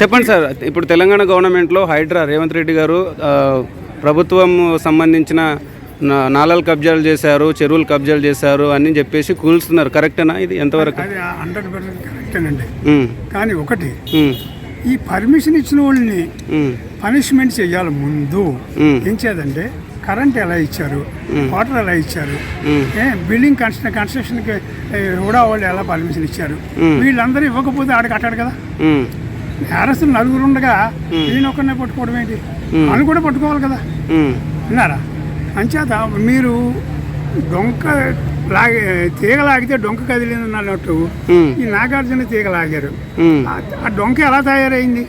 చెప్పండి సార్ ఇప్పుడు తెలంగాణ గవర్నమెంట్లో హైడ్రా రేవంత్ రెడ్డి గారు ప్రభుత్వం సంబంధించిన నాలాలు కబ్జాలు చేశారు చెరువులు కబ్జాలు చేశారు అని చెప్పేసి కూల్స్తున్నారు. కరెక్టేనా ఇది ఎంతవరకు? హండ్రెడ్ పర్సెంట్ కరెక్టేనండి. కానీ ఒకటి ఈ పర్మిషన్ ఇచ్చిన వాళ్ళని పనిష్మెంట్ చేయాలి ముందు ఏం చేయాలంటే కరెంట్ ఎలా ఇచ్చారు వాటర్ ఎలా ఇచ్చారు బిల్డింగ్ కన్స్ట్రక్షన్ కన్స్ట్రక్షన్కి కూడా వాళ్ళు ఎలా పర్మిషన్ ఇచ్చారు. వీళ్ళందరూ ఇవ్వకపోతే ఆడ కట్టాడు కదా. నేరస్తులు నలుగురు ఉండగా ఈయన ఒక్కరినే పట్టుకోవడం ఏంటి? వాళ్ళు కూడా పట్టుకోవాలి కదా? విన్నారా? అంచేత మీరు డొంక లాగే తీగ లాగితే డొంక కదిలింది అన్నట్టు ఈ నాగార్జున తీగ లాగారు. ఆ- డొంక ఎలా తయారైంది.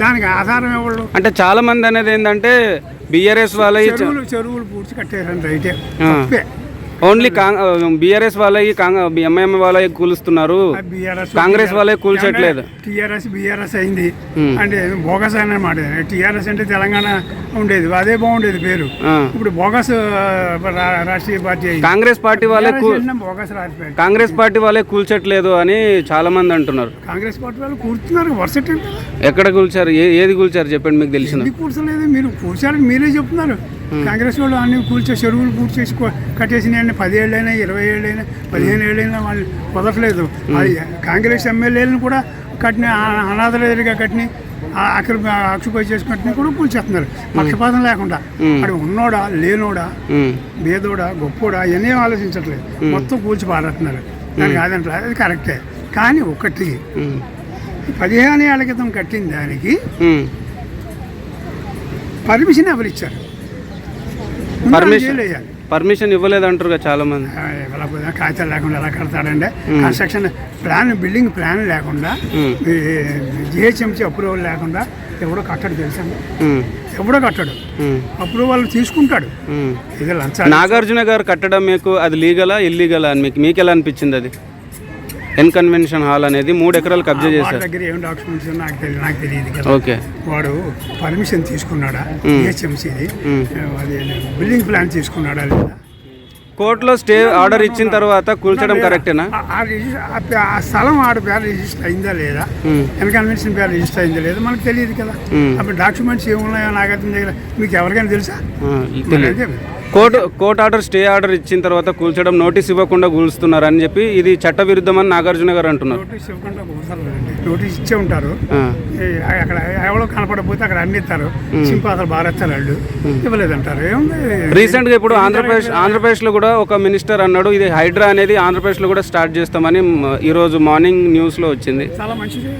దానికి ఆధారం ఎవరు అంటే చాలా మంది అనేది ఏంటంటే బీఆర్ఎస్ వాళ్ళ చెరువులు చెరువులు పూడ్చి కట్టేసారు ఆ. తప్పే. ఓన్లీ బీఆర్ఎస్ వాళ్ళకి ఎంఐఎం వాళ్ళకి కూలుస్తున్నారు. కాంగ్రెస్ వాళ్ళే కూల్చట్లేదు. టీఆర్ఎస్ బీఆర్ఎస్ అయింది. మ్మ్. అంటే బోగస్ అన్నమాట టీఆర్ఎస్ అంటే తెలంగాణ ఉండేది. అదే బాగుండేది పేరు. ఇప్పుడు bogus Rashtriya party Congress party వాళ్ళే బోగస్ కాంగ్రెస్ పార్టీ వాళ్ళే కూల్చట్లేదు అని చాలా మంది అంటున్నారు. కాంగ్రెస్ పార్టీ వాళ్ళు కూర్చున్నారు. వరుసటి ఎక్కడ కూల్చారు? ఏది కూల్చారు? చెప్పండి మీకు తెలిసిన. ఎందుకు కూర్చోలేదు? మీరు కూర్చారని మీరే చెప్తున్నారు. కాంగ్రెస్ వాళ్ళు అన్ని కూల్చే చెరువులు కూర్చేసి కొ- కట్టేసినాయని పదేళ్ళైనా ఇరవై ఏళ్ళైనా పదిహేను ఏళ్ళైనా వాళ్ళు కుదరట్లేదు. అది కాంగ్రెస్ ఎమ్మెల్యేలను కూడా కట్టిన ఆ- అనాథలేరుగా కట్టిన అక్కడ ఆక్యుపై చేసి కట్టిన కూడా కూల్చేస్తున్నారు. పక్షపాతం లేకుండా. అక్కడ ఉన్నోడా లేనోడా బేదోడా గొప్పోడా ఇవన్నీ ఆలోచించట్లేదు. మొత్తం కూల్చి పారేస్తున్నారు. దానికి కాదంటే అది కరెక్టే. కానీ ఒకటి పదిహేను ఏళ్ళ క్రితం కట్టిన దానికి. పర్మిషన్ ఎవరు ఇచ్చారు ముందు పర్మిషన్. పర్మిషన్ ఇవ్వలేదు అంటారు కదా చాలా మంది ఇవ్వలేకపోతే కాగితాలు లేకుండా ఎలా కడతాడండి కన్స్ట్రక్షన్ ప్లాన్ బిల్డింగ్ ప్లాన్ లేకుండా జిహెచ్ఎంసీ అప్రూవల్ లేకుండా ఎవడో కట్టడు తెలుసా? ఎవడో కట్టడు. అప్రూవల్ తీసుకుంటాడు. ఇది నాగార్జున గారు కట్టడం మీకు అది లీగలా ఇల్లీగలా అని మీకు మీకు ఎలా అనిపించింది అది? ఎన్ కన్వెన్షన్ హాల్ అనేది మూడు ఎకరాలు కబ్జా చేశారు. దగ్గర ఏం డాక్యుమెంట్స్ నాకు తెలియదు నాకు తెలియదు కదా. ఓకే. వాడు పర్మిషన్ తీసుకున్నాడా? జిహెచ్ఎంసీది బిల్డింగ్ ప్లాన్ తీసుకున్నాడా లేదా? కోర్టులో స్టే ఆర్డర్ ఇచ్చిన తర్వాత కూల్చడం కరెక్టేనా? ఆ- స్థలం ఆడ పేరు రిజిస్టర్ అయిందా లేదా? ఉమ్, ఎన్కన్వెన్షన్ పేరు రిజిస్టర్ అయిందా లేదా? మనకు తెలియదు కదా. అప్పుడు డాక్యుమెంట్స్ ఏమున్నాయో నాగార్జున దగ్గర మీకు ఎవరికైనా తెలుసా? తెలియదు. Court court order stay order ఇచ్చిన తర్వాత కూల్చడం నోటీస్ ఇవ్వకుండా కూలుస్తున్నారు అని చెప్పి ఇది చట్ట విరుద్ధమని నాగార్జున గారు అంటున్నారు. నోటీస్ ఇవ్వకుండా నోటీస్ ఇచ్చే ఉంటారు. అక్కడ ఎవరో కనపడకపోతే అక్కడ అన్ని ఇస్తారు. సింపు అసలు భారత్తారు వాళ్ళు. ఇవ్వలేదంటారు. ఏముంది? రీసెంట్గా ఇప్పుడు ఆంధ్రప్రదేశ్ ఆంధ్రప్రదేశ్లో కూడా ఒక మినిస్టర్ అన్నాడు ఇది హైడ్రా అనేది ఆంధ్రప్రదేశ్లో కూడా స్టార్ట్ చేస్తామని మ, ఈ రోజు మార్నింగ్ న్యూస్లో వచ్చింది. చాలా మంచిది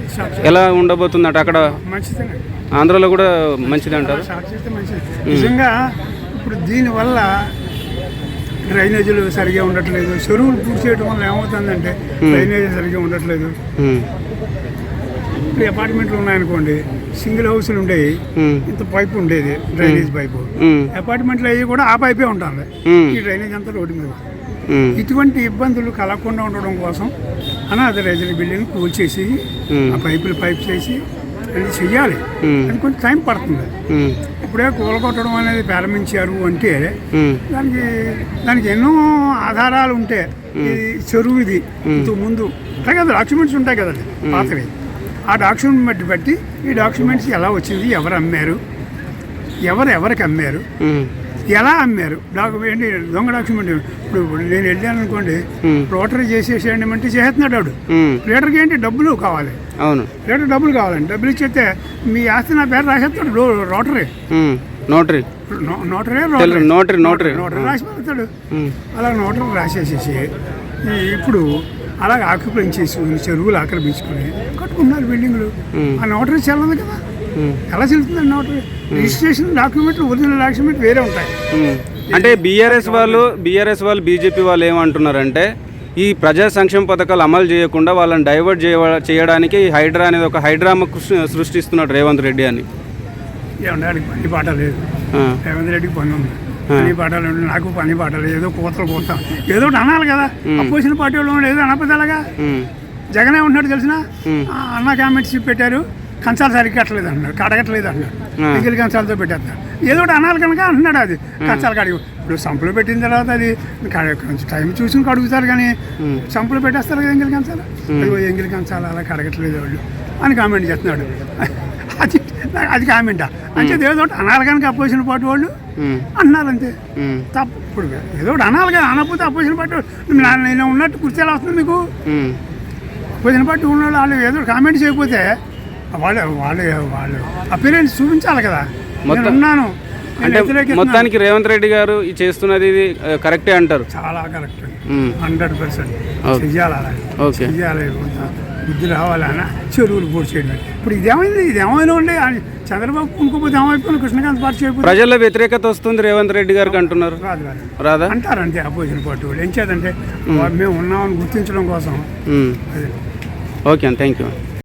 ఎలా ఉండబోతుందట అక్కడ? మంచిదేనండి. ఆంధ్రలో కూడా మంచిది అంటారు మంచిది. నిజంగా ఇప్పుడు దీనివల్ల డ్రైనేజీలు సరిగా ఉండట్లేదు. చెరువులు పూర్తి చేయడం వల్ల ఏమవుతుందంటే డ్రైనేజీ సరిగా ఉండట్లేదు. ఇప్పుడు అపార్ట్మెంట్లు ఉన్నాయనుకోండి సింగిల్ హౌస్లు ఉండేవి ఇంత పైపు ఉండేది డ్రైనేజ్ పైపు. అపార్ట్మెంట్లు అవి కూడా ఆ పైపే ఉమ్, ఈ డ్రైనేజ్ అంతా రోడ్డు మీద. ఇటువంటి ఇబ్బందులు కలగకుండా ఉండడం కోసం అనాథ రైతుల బిల్డింగ్ కూల్చేసి ఆ పైపులు పైప్ చేసి అది చెయ్యాలి. అది కొంచెం టైం పడుతుంది. ఇప్పుడే కూలగొట్టడం అనేది ప్రారంభించారు అంటే దానికి దానికి ఎన్నో ఆధారాలు ఉంటే చెరువు ఇది ఇంతకు ముందు. ఉంటాయి కదా డాక్యుమెంట్స్ ఉంటాయి కదండి పాతవి. ఆ డాక్యుమెంట్ బట్టి ఈ డాక్యుమెంట్స్ ఎలా వచ్చింది ఎవరు అమ్మారు ఎవరు ఎవరికి అమ్మారు? ఎలా అమ్మారు? డాక్యుమెంట్ దొంగ డాక్యుమెంట్ ఇప్పుడు నేను వెళ్ళాను అనుకోండి రోటరీ చేసేసేయండి అంటే చేస్తున్నాడు వాడు. లీటర్కి ఏంటి? డబ్బులు కావాలి. అవును. లీటర్ డబ్బులు కావాలండి. డబ్బులు ఇచ్చేస్తే మీ ఆస్తి నా పేరు రాసేస్తాడు rotary. Notary. Notary notary notary. Notary రాసి పెడతాడు అలా నోటరీ రాసేసేసి ఇప్పుడు అలాగ ఆక్యుపై చేసుకుని చెరువులు ఆక్రమించుకొని కట్టుకున్నారు బిల్డింగ్లు. ఆ నోటరీ చెల్లదు కదా. ఎలా చెల్లుతుందండి నోటరీ రిజిస్ట్రేషన్ డాక్యుమెంట్లు ఒరిజినల్ డాక్యుమెంట్ వేరే ఉంటాయి. ఉమ్. అంటే బీఆర్ఎస్ వాళ్ళు బీఆర్ఎస్ వాళ్ళు బీజేపీ వాళ్ళు ఏమంటున్నారంటే ఈ ప్రజా సంక్షేమ పథకాలు అమలు చేయకుండా వాళ్ళని డైవర్ట్ చేయ చేయడానికి ఈ హైడ్రా అనేది ఒక హైడ్రామా సృష్టిస్తున్నాడు రేవంత్ రెడ్డి అని. పని పాట లేదు. రేవంత్ రెడ్డికి పని ఉంది. పని పాటలు ఉంటే నాకు పని పాటలు ఏదో కోతలు కోతాం ఏదో ఒకటి అనాలి కదా. అపోజిషన్ పార్టీ వాళ్ళు ఏదో అనపదలగా జగనే ఉంటున్నాడు తెలిసిన. అన్న కామెంట్స్ పెట్టారు. కంచాలు సరిగ్గా కట్టలేదు అంటున్నారు. కడగట్లేదు అంటున్నారు. ఆ. మిగిలిన కంచాలతో పెట్టేస్తారు. ఏదో ఒకటి అనాలి కనుక అంటున్నాడు అది. కంచాలు కడిగి ఇప్పుడు సంపులు పెట్టిన తర్వాత అది టైం చూసుకుని కడుగుతారు కానీ సంపులు పెట్టేస్తారు కదా ఎంగిలి కంచాలు? అదిగో ఎంగిలి కంచాలు అలా కడగట్లేదు వాళ్ళు అని కామెంట్ చేస్తున్నాడు. అది అది కామెంటా అంటే ఏదో ఒకటి అనాలి కనుక అపోజిషన్ పార్టీ వాళ్ళు అన్నారు అంతే ఉమ్, తప్పు ఇప్పుడు ఏదో ఒకటి అనాలి కదా అనకపోతే అపోజిషన్ పార్టీ నేను ఉన్నట్టు కుర్చీ ఎలా వస్తుంది మీకు. అపోజిషన్ పార్టీ ఉన్న వాళ్ళు వాళ్ళు ఏదో కామెంట్ చేయకపోతే వాళ్ళు వాళ్ళు వాళ్ళు. అపీరెన్స్ చూపించాలి కదా. మొత్తం- ఉన్నాను. నేను అంటే. మొత్తానికి రేవంత్ రెడ్డి గారు ఈ చేస్తున్నది ఇది కరెక్టే అంటారు? చాలా కరెక్ట్. Hundred percent. ఓకే. చెయ్యాలి? ఓకే. చెయ్యాలి. బుద్ధి రావాలన్న చెరువులు పూర్తి చేయడం ఇప్పుడు ఇదేమైంది? ఇది ఏమైనా ఉండే చంద్రబాబు కొనుక్కోపోతే ఏమైపోయింది? కృష్ణకాంత్ పార్టీ చేయకపోతే? ప్రజల్లో వ్యతిరేకత వస్తుంది రేవంత్ రెడ్డి గారికి అంటున్నారు. రాదు రాదు. అంటారు అంతే అపోజిషన్ పార్టీ వాళ్ళు. ఏం చేద్దంటే మేము. ఉన్నామని గుర్తించడం కోసం. ఓకే అండి. Thank you